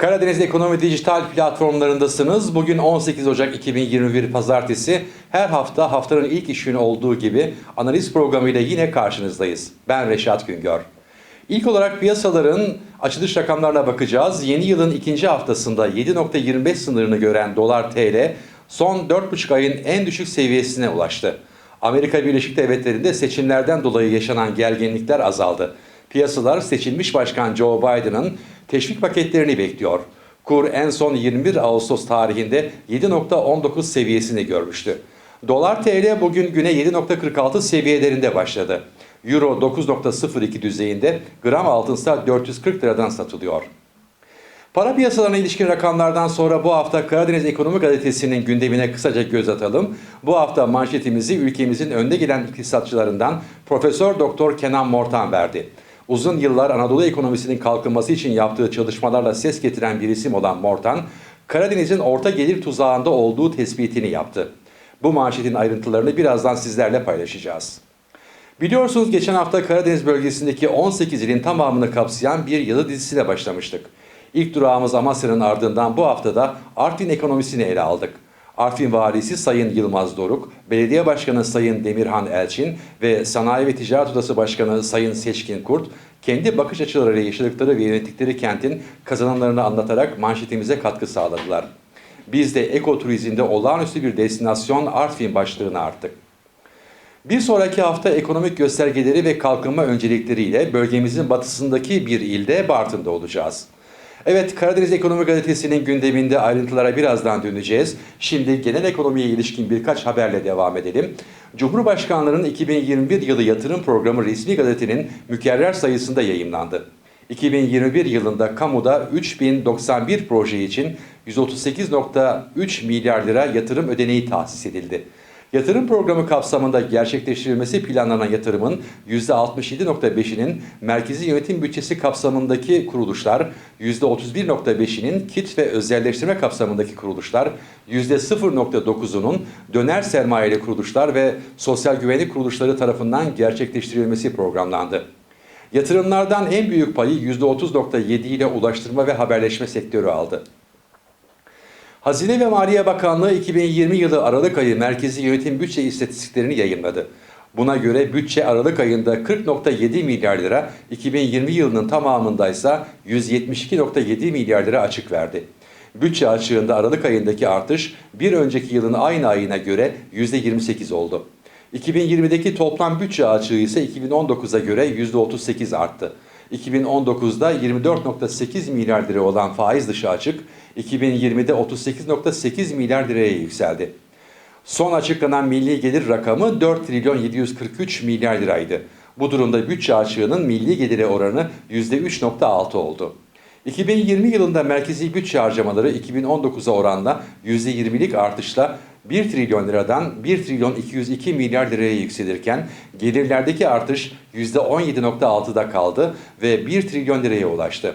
Karadeniz Ekonomi Dijital platformlarındasınız. Bugün 18 Ocak 2021 Pazartesi. Her hafta haftanın ilk iş olduğu gibi analiz programıyla yine karşınızdayız. Ben Reşat Güngör. İlk olarak piyasaların açılış rakamlarına bakacağız. Yeni yılın ikinci haftasında 7.25 sınırını gören dolar TL son 4,5 ayın en düşük seviyesine ulaştı. Amerika Birleşik Devletleri'nde seçimlerden dolayı yaşanan gerginlikler azaldı. Piyasalar seçilmiş başkan Joe Biden'ın teşvik paketlerini bekliyor. Kur en son 21 Ağustos tarihinde 7.19 seviyesini görmüştü. Dolar TL bugün güne 7.46 seviyelerinde başladı. Euro 9.02 düzeyinde, gram altınsa 440 liradan satılıyor. Para piyasalarına ilişkin rakamlardan sonra bu hafta Karadeniz Ekonomi Gazetesi'nin gündemine kısaca göz atalım. Bu hafta manşetimizi ülkemizin önde gelen iktisatçılarından Profesör Doktor Kenan Mortan verdi. Uzun yıllar Anadolu ekonomisinin kalkınması için yaptığı çalışmalarla ses getiren bir isim olan Mortan, Karadeniz'in orta gelir tuzağında olduğu tespitini yaptı. Bu manşetin ayrıntılarını birazdan sizlerle paylaşacağız. Biliyorsunuz geçen hafta Karadeniz bölgesindeki 18 ilin tamamını kapsayan bir yazı dizisiyle başlamıştık. İlk durağımız Amasya'nın ardından bu haftada Artvin ekonomisini ele aldık. Artvin Valisi Sayın Yılmaz Doruk, Belediye Başkanı Sayın Demirhan Elçin ve Sanayi ve Ticaret Odası Başkanı Sayın Seçkin Kurt, kendi bakış açılarıyla yaşadıkları ve yönettikleri kentin kazanımlarını anlatarak manşetimize katkı sağladılar. Biz de ekoturizmde olağanüstü bir destinasyon Artvin başlığını arttık. Bir sonraki hafta ekonomik göstergeleri ve kalkınma öncelikleriyle bölgemizin batısındaki bir ilde Bartın'da olacağız. Evet, Karadeniz Ekonomi Gazetesi'nin gündeminde ayrıntılara birazdan döneceğiz. Şimdi genel ekonomiye ilişkin birkaç haberle devam edelim. Cumhurbaşkanlığının 2021 yılı yatırım programı resmi gazetenin mükerrer sayısında yayımlandı. 2021 yılında kamuda 3091 proje için 138.3 milyar lira yatırım ödeneği tahsis edildi. Yatırım programı kapsamında gerçekleştirilmesi planlanan yatırımın %67.5'inin merkezi yönetim bütçesi kapsamındaki kuruluşlar, %31.5'inin kit ve özelleştirme kapsamındaki kuruluşlar, %0.9'unun döner sermayeli kuruluşlar ve sosyal güvenlik kuruluşları tarafından gerçekleştirilmesi programlandı. Yatırımlardan en büyük payı %30.7 ile ulaştırma ve haberleşme sektörü aldı. Hazine ve Maliye Bakanlığı 2020 yılı Aralık ayı merkezi yönetim bütçe istatistiklerini yayınladı. Buna göre bütçe Aralık ayında 40.7 milyar lira, 2020 yılının tamamında ise 172.7 milyar lira açık verdi. Bütçe açığında Aralık ayındaki artış bir önceki yılın aynı ayına göre %28 oldu. 2020'deki toplam bütçe açığı ise 2019'a göre %38 arttı. 2019'da 24.8 milyar lira olan faiz dışı açık, 2020'de 38.8 milyar liraya yükseldi. Son açıklanan milli gelir rakamı 4 trilyon 743 milyar liraydı. Bu durumda bütçe açığının milli gelire oranı %3.6 oldu. 2020 yılında merkezi bütçe harcamaları 2019'a oranla %20'lik artışla 1 trilyon liradan 1 trilyon 202 milyar liraya yükselirken gelirlerdeki artış %17.6'da kaldı ve 1 trilyon liraya ulaştı.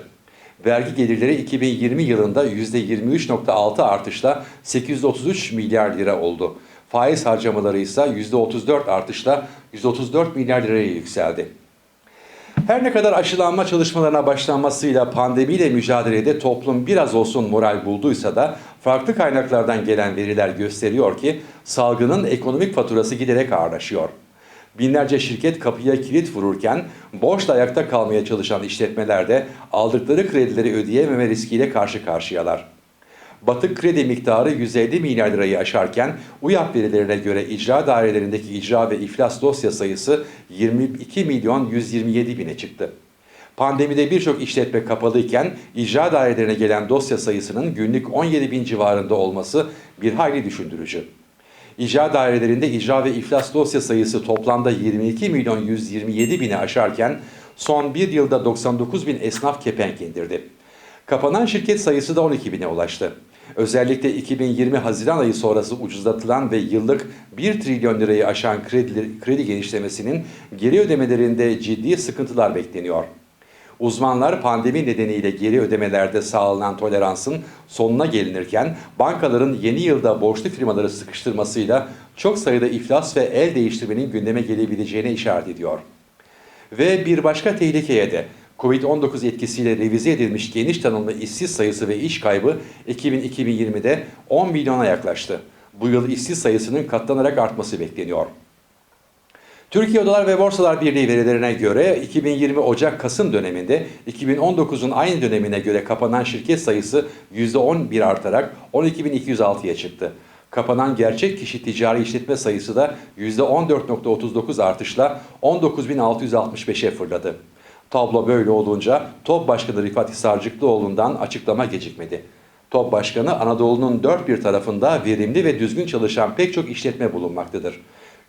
Vergi gelirleri 2020 yılında %23.6 artışla 833 milyar lira oldu. Faiz harcamaları ise %34 artışla 134 milyar liraya yükseldi. Her ne kadar aşılanma çalışmalarına başlanmasıyla pandemiyle mücadelede toplum biraz olsun moral bulduysa da farklı kaynaklardan gelen veriler gösteriyor ki salgının ekonomik faturası giderek ağırlaşıyor. Binlerce şirket kapıya kilit vururken borçla ayakta kalmaya çalışan işletmeler de aldıkları kredileri ödeyememe riskiyle karşı karşıyalar. Batık kredi miktarı 150 milyar lirayı aşarken UYAP verilerine göre icra dairelerindeki icra ve iflas dosya sayısı 22 milyon 127 bine çıktı. Pandemide birçok işletme kapalıyken icra dairelerine gelen dosya sayısının günlük 17 bin civarında olması bir hayli düşündürücü. İcra dairelerinde icra ve iflas dosya sayısı toplamda 22 milyon 127 bini aşarken son bir yılda 99 bin esnaf kepenk indirdi. Kapanan şirket sayısı da 12 bine ulaştı. Özellikle 2020 Haziran ayı sonrası ucuzlatılan ve yıllık 1 trilyon lirayı aşan kredi, kredi genişlemesinin geri ödemelerinde ciddi sıkıntılar bekleniyor. Uzmanlar pandemi nedeniyle geri ödemelerde sağlanan toleransın sonuna gelinirken bankaların yeni yılda borçlu firmaları sıkıştırmasıyla çok sayıda iflas ve el değiştirmenin gündeme gelebileceğine işaret ediyor. Ve bir başka tehlikeye de Covid-19 etkisiyle revize edilmiş geniş tanımlı işsiz sayısı ve iş kaybı 2000-2020'de 10 milyona yaklaştı. Bu yıl işsiz sayısının katlanarak artması bekleniyor. Türkiye Odalar ve Borsalar Birliği verilerine göre 2020 Ocak-Kasım döneminde 2019'un aynı dönemine göre kapanan şirket sayısı %11 artarak 12.206'ya çıktı. Kapanan gerçek kişi ticari işletme sayısı da %14.39 artışla 19.665'e fırladı. Tablo böyle olunca TOP Başkanı Rifat Hisarcıklıoğlu'ndan açıklama gecikmedi. TOP Başkanı Anadolu'nun dört bir tarafında verimli ve düzgün çalışan pek çok işletme bulunmaktadır.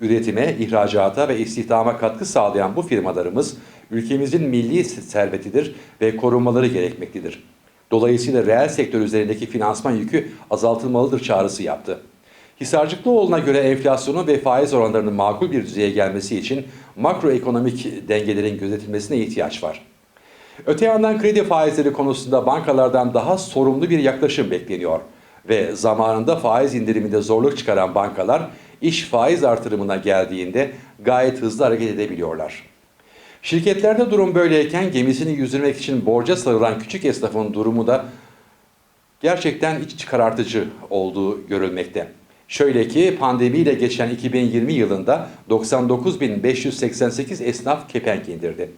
Üretime, ihracata ve istihdama katkı sağlayan bu firmalarımız ülkemizin milli servetidir ve korunmaları gerekmektedir. Dolayısıyla reel sektör üzerindeki finansman yükü azaltılmalıdır çağrısı yaptı. Hisarcıklıoğlu'na göre enflasyonun ve faiz oranlarının makul bir düzeye gelmesi için makroekonomik dengelerin gözetilmesine ihtiyaç var. Öte yandan kredi faizleri konusunda bankalardan daha sorumlu bir yaklaşım bekleniyor ve zamanında faiz indiriminde zorluk çıkaran bankalar iş faiz artırımına geldiğinde gayet hızlı hareket edebiliyorlar. Şirketlerde durum böyleyken gemisini yüzdürmek için borca sarılan küçük esnafın durumu da gerçekten iç karartıcı olduğu görülmekte. Şöyle ki pandemiyle geçen 2020 yılında 99.588 esnaf kepenk indirdi.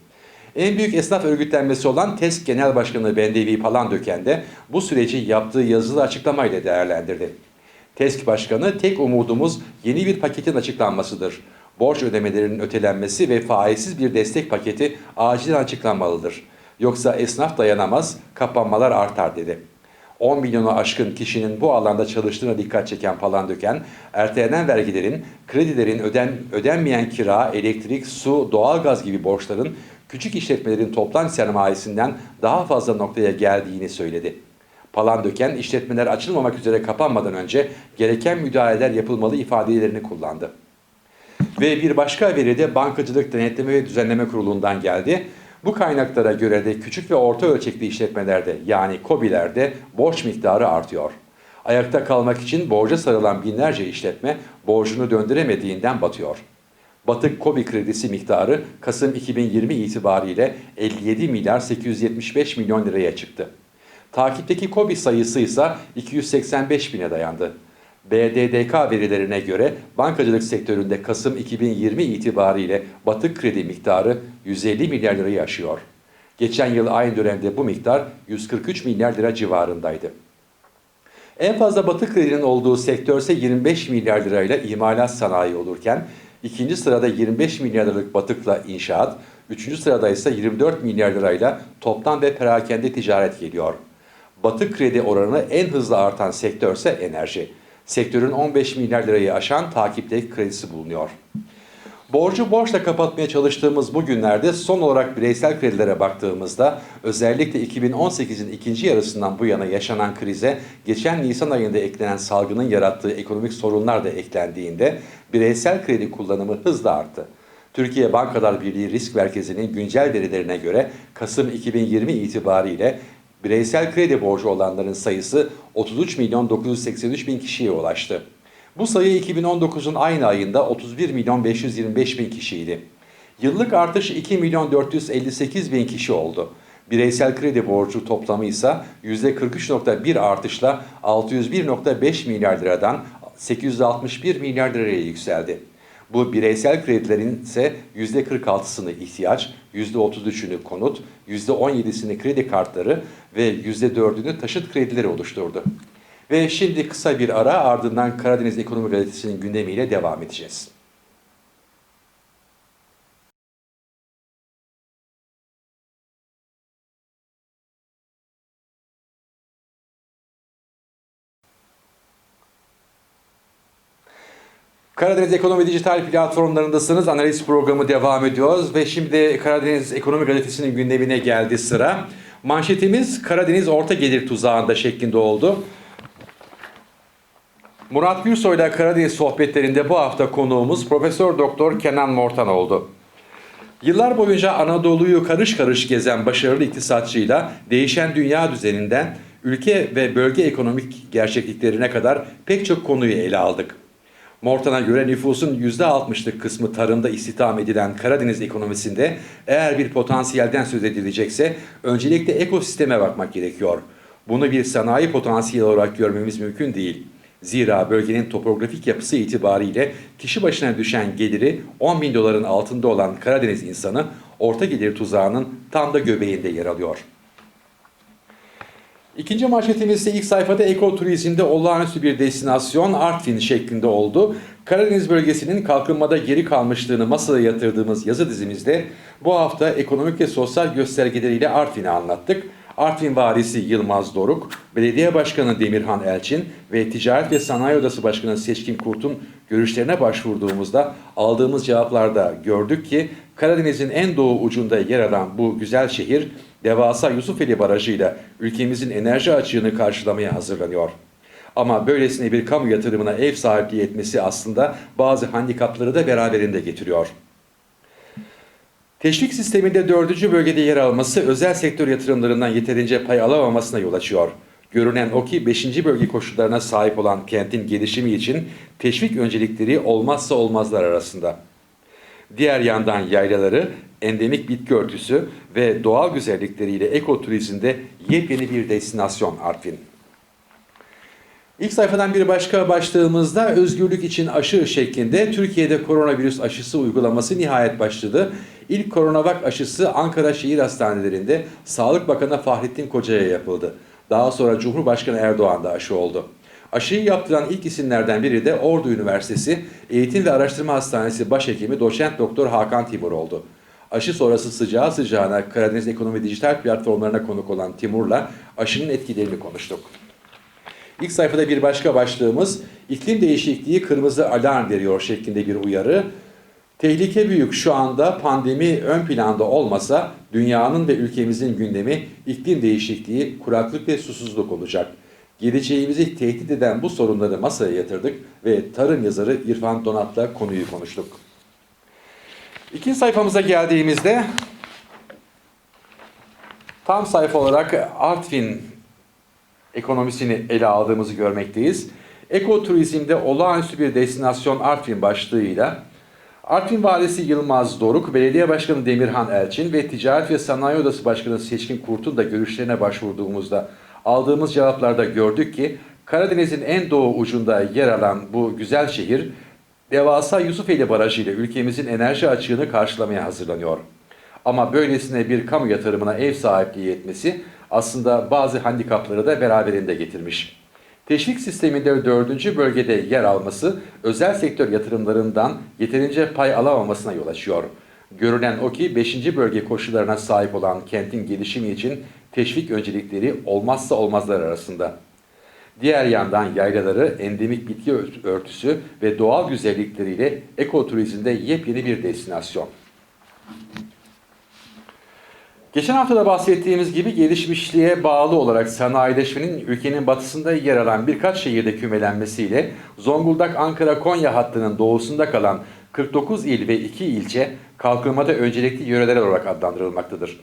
En büyük esnaf örgütlenmesi olan TESK Genel Başkanı Bendevi Palandöken de bu süreci yaptığı yazılı açıklamayla değerlendirdi. TESK Başkanı tek umudumuz yeni bir paketin açıklanmasıdır. Borç ödemelerinin ötelenmesi ve faizsiz bir destek paketi acilen açıklanmalıdır. Yoksa esnaf dayanamaz, kapanmalar artar dedi. 10 milyonu aşkın kişinin bu alanda çalıştığına dikkat çeken Palandöken, ertelenen vergilerin, kredilerin öden, ödenmeyen kira, elektrik, su, doğalgaz gibi borçların küçük işletmelerin toplam sermayesinden daha fazla noktaya geldiğini söyledi. Palandöken işletmeler açılmamak üzere kapanmadan önce gereken müdahaleler yapılmalı ifadelerini kullandı. Ve bir başka veri de Bankacılık Denetleme ve Düzenleme Kurulu'ndan geldi. Bu kaynaklara göre de küçük ve orta ölçekli işletmelerde yani KOBİ'lerde borç miktarı artıyor. Ayakta kalmak için borca sarılan binlerce işletme borcunu döndüremediğinden batıyor. Batık KOBİ kredisi miktarı Kasım 2020 itibariyle 57 milyar 875 milyon liraya çıktı. Takipteki KOBİ sayısı ise 285 bine dayandı. BDDK verilerine göre bankacılık sektöründe Kasım 2020 itibariyle batık kredi miktarı 150 milyar lirayı aşıyor. Geçen yıl aynı dönemde bu miktar 143 milyar lira civarındaydı. En fazla batık kredinin olduğu sektör ise 25 milyar lirayla imalat sanayi olurken ikinci sırada 25 milyar liralık batıkla inşaat, üçüncü sırada ise 24 milyar lirayla toptan ve perakende ticaret geliyor. Batık kredi oranı en hızlı artan sektör ise enerji sektörün 15 milyar lirayı aşan takipteki kredisi bulunuyor. Borcu borçla kapatmaya çalıştığımız bu günlerde son olarak bireysel kredilere baktığımızda özellikle 2018'in ikinci yarısından bu yana yaşanan krize geçen Nisan ayında eklenen salgının yarattığı ekonomik sorunlar da eklendiğinde bireysel kredi kullanımı hızla arttı. Türkiye Bankalar Birliği Risk Merkezi'nin güncel verilerine göre Kasım 2020 itibariyle bireysel kredi borcu olanların sayısı 33 milyon 983 bin kişiye ulaştı. Bu sayı 2019'un aynı ayında 31 milyon 525 bin kişiydi. Yıllık artış 2 milyon 458 bin kişi oldu. Bireysel kredi borcu toplamı ise %43.1 artışla 601.5 milyar liradan 861 milyar liraya yükseldi. Bu bireysel kredilerin ise %46'sını ihtiyaç, %33'ünü konut, %17'sini kredi kartları ve %4'ünü taşıt kredileri oluşturdu. Ve şimdi kısa bir ara ardından Karadeniz Ekonomi Gazetesi'nin gündemiyle devam edeceğiz. Karadeniz Ekonomi Dijital platformlarındasınız. Analiz programı devam ediyoruz ve şimdi Karadeniz Ekonomi Gazetesi'nin gündemine geldi sıra. Manşetimiz Karadeniz orta gelir tuzağında şeklinde oldu. Murat Gürsoy'la Karadeniz sohbetlerinde bu hafta konuğumuz Profesör Doktor Kenan Mortan oldu. Yıllar boyunca Anadolu'yu karış karış gezen başarılı iktisatçıyla değişen dünya düzeninden ülke ve bölge ekonomik gerçekliklerine kadar pek çok konuyu ele aldık. Mortan'a göre nüfusun %60'lık kısmı tarımda istihdam edilen Karadeniz ekonomisinde eğer bir potansiyelden söz edilecekse öncelikle ekosisteme bakmak gerekiyor. Bunu bir sanayi potansiyeli olarak görmemiz mümkün değil. Zira bölgenin topografik yapısı itibariyle kişi başına düşen geliri 10 bin doların altında olan Karadeniz insanı orta gelir tuzağının tam da göbeğinde yer alıyor. İkinci manşetimiz ise ilk sayfada ekoturizmde olağanüstü bir destinasyon Artvin şeklinde oldu. Karadeniz bölgesinin kalkınmada geri kalmışlığını masaya yatırdığımız yazı dizimizde bu hafta ekonomik ve sosyal göstergeleriyle Artvin'i anlattık. Artvin Valisi Yılmaz Doruk, Belediye Başkanı Demirhan Elçin ve Ticaret ve Sanayi Odası Başkanı Seçkin Kurt'un görüşlerine başvurduğumuzda aldığımız cevaplarda gördük ki Karadeniz'in en doğu ucunda yer alan bu güzel şehir devasa Yusufeli Barajı ile ülkemizin enerji açığını karşılamaya hazırlanıyor. Ama böylesine bir kamu yatırımına ev sahipliği etmesi aslında bazı handikapları da beraberinde getiriyor. Teşvik sisteminde dördüncü bölgede yer alması özel sektör yatırımlarından yeterince pay alamamasına yol açıyor. Görünen o ki 5. bölge koşullarına sahip olan kentin gelişimi için teşvik öncelikleri olmazsa olmazlar arasında. Diğer yandan yaylaları, endemik bitki örtüsü ve doğal güzellikleriyle ekoturizmde yepyeni bir destinasyon Artvin. İlk sayfadan bir başka başlığımızda özgürlük için aşı şeklinde Türkiye'de koronavirüs aşısı uygulaması nihayet başladı. İlk koronavak aşısı Ankara Şehir Hastanelerinde Sağlık Bakanı Fahrettin Koca'ya yapıldı. Daha sonra Cumhurbaşkanı Erdoğan da aşı oldu. Aşıyı yaptıran ilk isimlerden biri de Ordu Üniversitesi Eğitim ve Araştırma Hastanesi Başhekimi Doçent Doktor Hakan Timur oldu. Aşı sonrası sıcağı sıcağına Karadeniz Ekonomi Dijital platformlarına konuk olan Timur'la aşının etkilerini konuştuk. İlk sayfada bir başka başlığımız iklim değişikliği kırmızı alarm veriyor şeklinde bir uyarı. Tehlike büyük şu anda pandemi ön planda olmasa dünyanın ve ülkemizin gündemi iklim değişikliği, kuraklık ve susuzluk olacak. Geleceğimizi tehdit eden bu sorunları masaya yatırdık ve tarım yazarı İrfan Donat'la konuyu konuştuk. İkinci sayfamıza geldiğimizde tam sayfa olarak Artvin ekonomisini ele aldığımızı görmekteyiz. Ekoturizmde olağanüstü bir destinasyon Artvin başlığıyla Artvin Valisi Yılmaz Doruk, Belediye Başkanı Demirhan Elçin ve Ticaret ve Sanayi Odası Başkanı Seçkin Kurt'un da görüşlerine başvurduğumuzda aldığımız cevaplarda gördük ki Karadeniz'in en doğu ucunda yer alan bu güzel şehir devasa Yusufeli Barajı ile ülkemizin enerji açığını karşılamaya hazırlanıyor. Ama böylesine bir kamu yatırımına ev sahipliği etmesi aslında bazı handikapları da beraberinde getirmiş. Teşvik sisteminde dördüncü bölgede yer alması özel sektör yatırımlarından yeterince pay alamamasına yol açıyor. Görünen o ki 5. bölge koşullarına sahip olan kentin gelişimi için teşvik öncelikleri olmazsa olmazlar arasında. Diğer yandan yaylaları, endemik bitki örtüsü ve doğal güzellikleriyle ekoturizmde yepyeni bir destinasyon. Geçen hafta da bahsettiğimiz gibi gelişmişliğe bağlı olarak sanayileşmenin ülkenin batısında yer alan birkaç şehirde kümelenmesiyle Zonguldak, Ankara, Konya hattının doğusunda kalan 49 il ve 2 ilçe kalkınmada öncelikli yöreler olarak adlandırılmaktadır.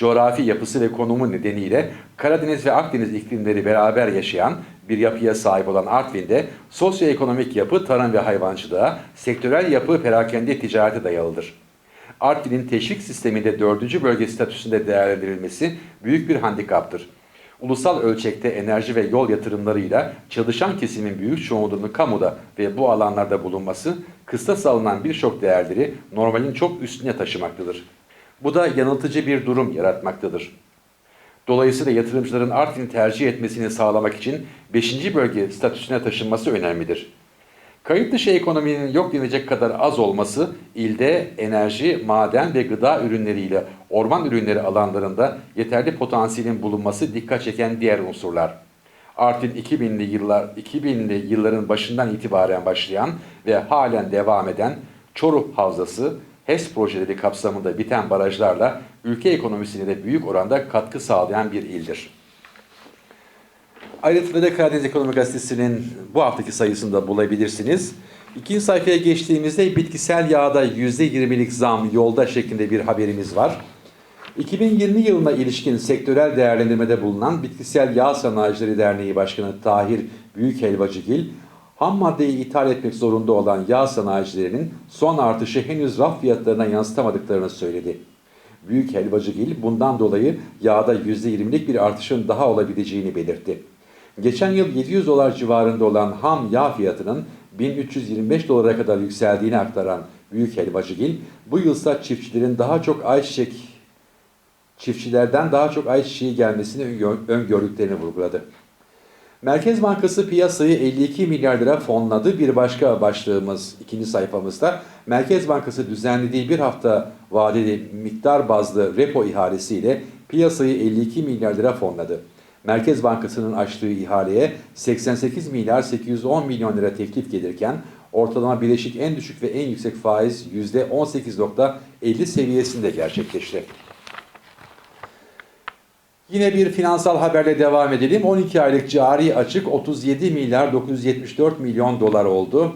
Coğrafi yapısı ve konumu nedeniyle Karadeniz ve Akdeniz iklimleri beraber yaşayan bir yapıya sahip olan Artvin'de sosyoekonomik yapı tarım ve hayvancılığa, sektörel yapı perakende ticarete dayalıdır. Artvin'in teşvik sisteminde dördüncü bölge statüsünde değerlendirilmesi büyük bir handikaptır. Ulusal ölçekte enerji ve yol yatırımlarıyla çalışan kesimin büyük çoğunluğunu kamuda ve bu alanlarda bulunması kıstas alınan birçok değerleri normalin çok üstüne taşımaktadır. Bu da yanıltıcı bir durum yaratmaktadır. Dolayısıyla yatırımcıların Artvin'i tercih etmesini sağlamak için 5. bölge statüsüne taşınması önemlidir. Kayıt dışı ekonominin yok denecek kadar az olması ilde enerji, maden ve gıda ürünleriyle orman ürünleri alanlarında yeterli potansiyelin bulunması dikkat çeken diğer unsurlar. Artvin 2000'li yıllar 2000'li yılların başından itibaren başlayan ve halen devam eden Çoruh Havzası HES projeleri kapsamında biten barajlarla ülke ekonomisine de büyük oranda katkı sağlayan bir ildir. Ayrıntıları da Karadeniz Ekonomi Gazetesi'nin bu haftaki sayısında bulabilirsiniz. İkinci sayfaya geçtiğimizde bitkisel yağda %20'lik zam yolda şeklinde bir haberimiz var. 2020 yılına ilişkin sektörel değerlendirmede bulunan Bitkisel Yağ Sanayicileri Derneği Başkanı Tahir Büyükhelvacıgil, ham maddeyi ithal etmek zorunda olan yağ sanayicilerinin son artışı henüz raf fiyatlarına yansıtamadıklarını söyledi. Büyük Helvacıgil bundan dolayı yağda %20'lik bir artışın daha olabileceğini belirtti. Geçen yıl 700 dolar civarında olan ham yağ fiyatının 1325 dolara kadar yükseldiğini aktaran Büyük Helvacıgil, bu yılsa çiftçilerin daha çok ayçiçek çiftçilerden daha çok ayçiçeği gelmesini öngör- öngördüklerini vurguladı. Merkez Bankası piyasayı 52 milyar lira fonladı. Bir başka başlığımız ikinci sayfamızda Merkez Bankası düzenlediği bir hafta vadeli miktar bazlı repo ihalesiyle piyasayı 52 milyar lira fonladı. Merkez Bankası'nın açtığı ihaleye 88 milyar 810 milyon lira teklif gelirken ortalama bileşik en düşük ve en yüksek faiz %18.50 seviyesinde gerçekleşti. Yine bir finansal haberle devam edelim. 12 aylık cari açık 37 milyar 974 milyon dolar oldu.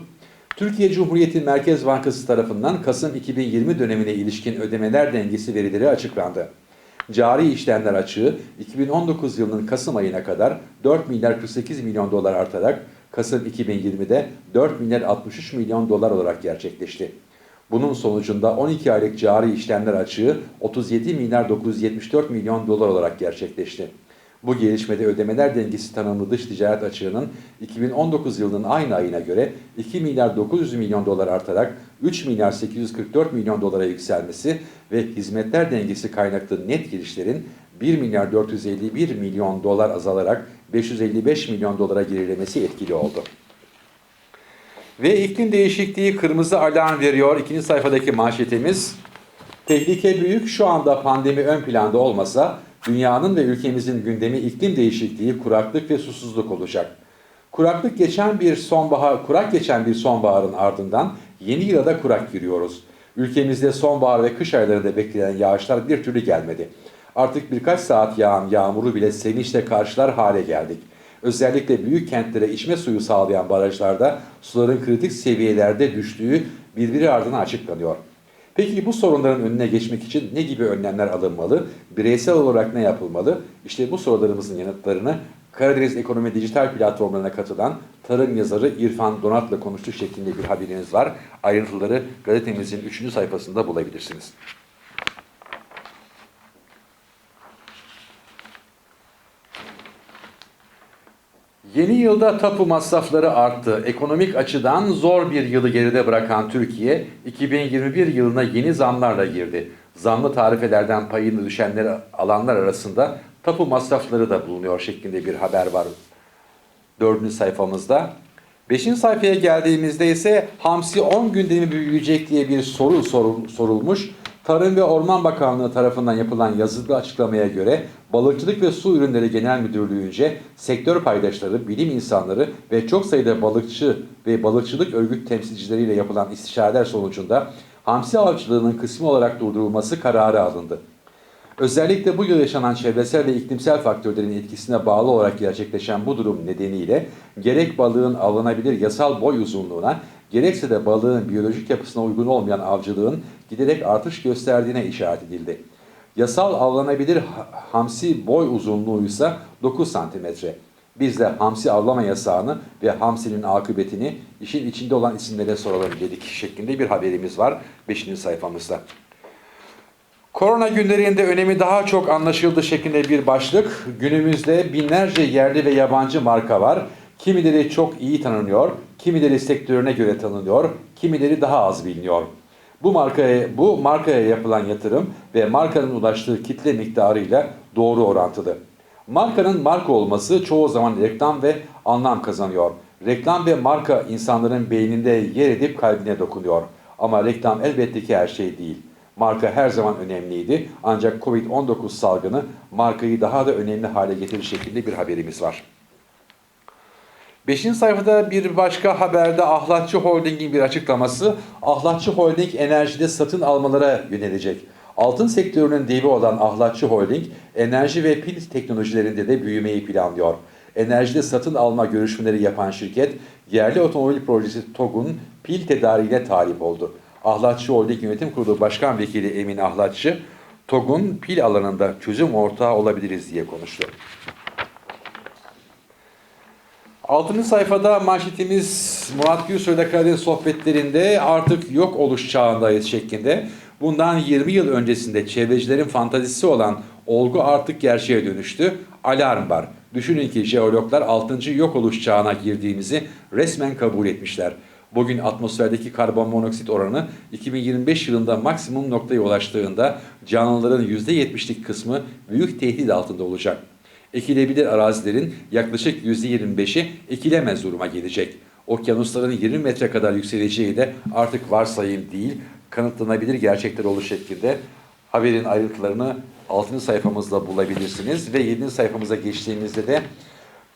Türkiye Cumhuriyeti Merkez Bankası tarafından Kasım 2020 dönemine ilişkin ödemeler dengesi verileri açıklandı. Cari işlemler açığı 2019 yılının Kasım ayına kadar 4 milyar 48 milyon dolar artarak Kasım 2020'de 4 milyar 63 milyon dolar olarak gerçekleşti. Bunun sonucunda 12 aylık cari işlemler açığı 37 milyar 974 milyon dolar olarak gerçekleşti. Bu gelişmede ödemeler dengesi tanımlı dış ticaret açığının 2019 yılının aynı ayına göre 2 milyar 900 milyon dolar artarak 3 milyar 844 milyon dolara yükselmesi ve hizmetler dengesi kaynaklı net girişlerin 1 milyar 451 milyon dolar azalarak 555 milyon dolara gerilemesi etkili oldu. Ve iklim değişikliği kırmızı alarm veriyor. İkinci sayfadaki manşetimiz. Tehlike büyük. Şu anda pandemi ön planda olmasa dünyanın ve ülkemizin gündemi iklim değişikliği, kuraklık ve susuzluk olacak. Kuraklık geçen bir sonbahar, kurak geçen bir sonbaharın ardından yeni yıla da kurak giriyoruz. Ülkemizde sonbahar ve kış aylarında beklenen yağışlar bir türlü gelmedi. Artık birkaç saat yağan yağmuru bile sevinçle karşılar hale geldik. Özellikle büyük kentlere içme suyu sağlayan barajlarda suların kritik seviyelerde düştüğü birbiri ardına açıklanıyor. Peki bu sorunların önüne geçmek için ne gibi önlemler alınmalı? Bireysel olarak ne yapılmalı? İşte bu sorularımızın yanıtlarını Karadeniz Ekonomi Dijital Platformlarına katılan tarım yazarı İrfan Donat'la konuştuğu şeklinde bir haberiniz var. Ayrıntıları gazetemizin 3. sayfasında bulabilirsiniz. Yeni yılda tapu masrafları arttı. Ekonomik açıdan zor bir yılı geride bırakan Türkiye, 2021 yılına yeni zamlarla girdi. Zamlı tarifelerden payını düşenler alanlar arasında tapu masrafları da bulunuyor şeklinde bir haber var dördüncü sayfamızda. Beşinci sayfaya geldiğimizde ise hamsi 10 günde mi büyüyecek diye bir soru sorul- sorulmuş. Tarım ve Orman Bakanlığı tarafından yapılan yazılı açıklamaya göre Balıkçılık ve Su Ürünleri Genel Müdürlüğü'nce sektör paydaşları, bilim insanları ve çok sayıda balıkçı ve balıkçılık örgüt temsilcileriyle yapılan istişareler sonucunda hamsi avcılığının kısmi olarak durdurulması kararı alındı. Özellikle bu yıl yaşanan çevresel ve iklimsel faktörlerin etkisine bağlı olarak gerçekleşen bu durum nedeniyle gerek balığın avlanabilir yasal boy uzunluğuna gerekse de balığın biyolojik yapısına uygun olmayan avcılığın giderek artış gösterdiğine işaret edildi. Yasal avlanabilir ha- hamsi boy uzunluğu ise 9 santimetre. Biz de hamsi avlama yasağını ve hamsinin akıbetini işin içinde olan isimlere soralım dedik şeklinde bir haberimiz var 5. sayfamızda. Korona günlerinde önemi daha çok anlaşıldı şeklinde bir başlık. Günümüzde binlerce yerli ve yabancı marka var. Kimileri çok iyi tanınıyor, kimileri sektörüne göre tanınıyor, kimileri daha az biliniyor. Bu markaya bu markaya yapılan yatırım ve markanın ulaştığı kitle miktarıyla doğru orantılı. Markanın marka olması çoğu zaman reklam ve anlam kazanıyor. Reklam ve marka insanların beyninde yer edip kalbine dokunuyor. Ama reklam elbette ki her şey değil. Marka her zaman önemliydi ancak Covid-19 salgını markayı daha da önemli hale getirir şeklinde bir haberimiz var. Beşinci sayfada bir başka haberde Ahlatçı Holding'in bir açıklaması. Ahlatçı Holding enerjide satın almalara yönelecek. Altın sektörünün devi olan Ahlatçı Holding, enerji ve pil teknolojilerinde de büyümeyi planlıyor. Enerjide satın alma görüşmeleri yapan şirket, yerli otomobil projesi TOG'un pil tedariğine talip oldu. Ahlatçı Holding Yönetim Kurulu Başkan Vekili Emin Ahlatçı, TOG'un pil alanında çözüm ortağı olabiliriz diye konuştu. Altıncı sayfada manşetimiz Murat Gülsoy'da Karadeniz sohbetlerinde artık yok oluş çağındayız şeklinde. Bundan 20 yıl öncesinde çevrecilerin fantazisi olan olgu artık gerçeğe dönüştü. Alarm var. Düşünün ki jeologlar 6. yok oluş çağına girdiğimizi resmen kabul etmişler. Bugün atmosferdeki karbon monoksit oranı 2025 yılında maksimum noktaya ulaştığında canlıların %70'lik kısmı büyük tehdit altında olacak. Ekilebilir arazilerin yaklaşık %25'i ekilemez duruma gelecek. Okyanusların 20 metre kadar yükseleceği de artık varsayım değil, kanıtlanabilir gerçekler olur şeklinde haberin ayrıntılarını 6. sayfamızda bulabilirsiniz. Ve 7. sayfamıza geçtiğimizde de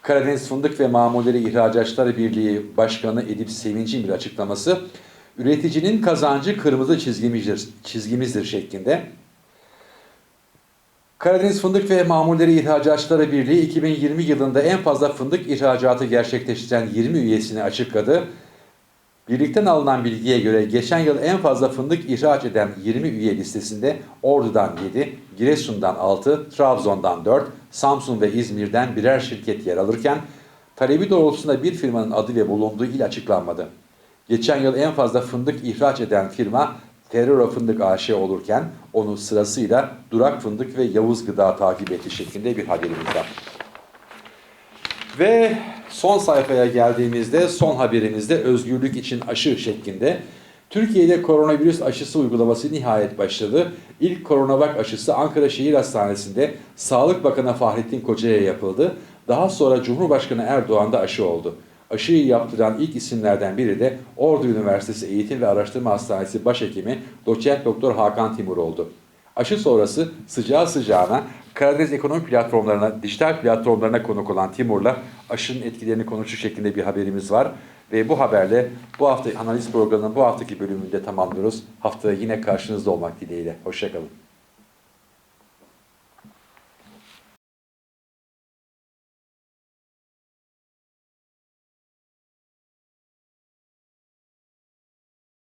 Karadeniz Fındık ve Mamulleri İhracatçılar Birliği Başkanı Edip Sevinç'in bir açıklaması, üreticinin kazancı kırmızı çizgimizdir, çizgimizdir şeklinde. Karadeniz Fındık ve Mamulleri İhracatçıları Birliği 2020 yılında en fazla fındık ihracatı gerçekleştiren 20 üyesini açıkladı. Birlikten alınan bilgiye göre geçen yıl en fazla fındık ihraç eden 20 üye listesinde Ordu'dan 7, Giresun'dan 6, Trabzon'dan 4, Samsun ve İzmir'den birer şirket yer alırken talebi doğrultusunda bir firmanın adı ve bulunduğu il açıklanmadı. Geçen yıl en fazla fındık ihraç eden firma Ferrero Fındık AŞ olurken onu sırasıyla Durak Fındık ve Yavuz Gıda takip etti şeklinde bir haberimiz var. Ve son sayfaya geldiğimizde son haberimizde özgürlük için aşı şeklinde Türkiye'de koronavirüs aşısı uygulaması nihayet başladı. İlk koronavak aşısı Ankara Şehir Hastanesi'nde Sağlık Bakanı Fahrettin Koca'ya yapıldı. Daha sonra Cumhurbaşkanı Erdoğan da aşı oldu. Aşıyı yaptıran ilk isimlerden biri de Ordu Üniversitesi Eğitim ve Araştırma Hastanesi Başhekimi Doçent Doktor Hakan Timur oldu. Aşı sonrası sıcağı sıcağına Karadeniz ekonomi platformlarına, dijital platformlarına konuk olan Timur'la aşının etkilerini konuşu şeklinde bir haberimiz var. Ve bu haberle bu hafta analiz programının bu haftaki bölümünde tamamlıyoruz. Haftaya yine karşınızda olmak dileğiyle. Hoşçakalın.